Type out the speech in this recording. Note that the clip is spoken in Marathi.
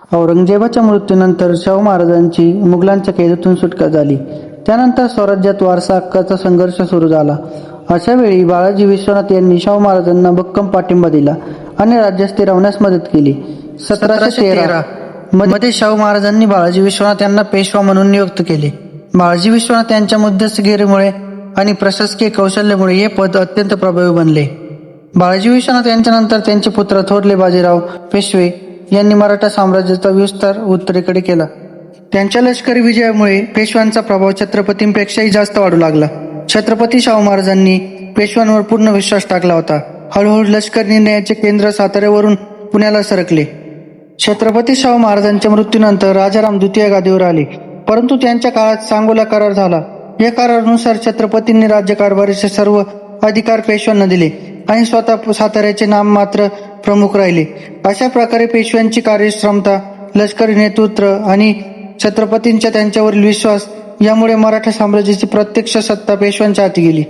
औरंगजेबाच्या मृत्यूनंतर शाहू महाराजांची मुघलांच्या कैदेतून सुटका झाली. त्यानंतर स्वराज्यात वारसा हक्काचा संघर्ष सुरू झाला. अशा वेळी बाळाजी विश्वनाथ यांनी शाहू महाराजांना भक्कम पाठिंबा दिला आणि राज्य स्थिरावण्यास मदत केली. सतराशे तेरा मध्ये शाहू महाराजांनी बाळाजी विश्वनाथ यांना पेशवा म्हणून नियुक्त केले. बाळाजी विश्वनाथ यांच्या मध्यस्थगिरीमुळे आणि प्रशासकीय कौशल्यामुळे हे पद अत्यंत प्रभावी बनले. बाळाजी विश्वनाथ यांच्यानंतर त्यांचे पुत्र थोरले बाजीराव पेशवे यांनी मराठा साम्राज्याचा विस्तार उत्तरेकडे केला. त्यांच्या लष्करी विजयामुळे पेशव्यांचा प्रभाव छत्रपतींपेक्षाही जास्त वाढू लागला. छत्रपती शाहू महाराजांनी पेशव्यांवर पूर्ण विश्वास टाकला होता. हळूहळू लष्कर निर्णयाचे केंद्र साताऱ्यावरून पुण्याला सरकले. छत्रपती शाहू महाराजांच्या मृत्यूनंतर राजाराम द्वितीय गादीवर आले. परंतु त्यांच्या काळात सांगोला करार झाला. या करारानुसार छत्रपतींनी राज्यकारभाराचे सर्व अधिकार पेशव्यांना दिले आणि स्वतः साताऱ्याचे नाम मात्र प्रमुख राहिले. अशा प्रकारे पेशव्यांची कार्यक्षमता लष्करी नेतृत्व आणि छत्रपतींच्या त्यांच्यावरील विश्वास यामुळे मराठा साम्राज्याची प्रत्यक्ष सत्ता पेशव्यांच्या हाती गेली.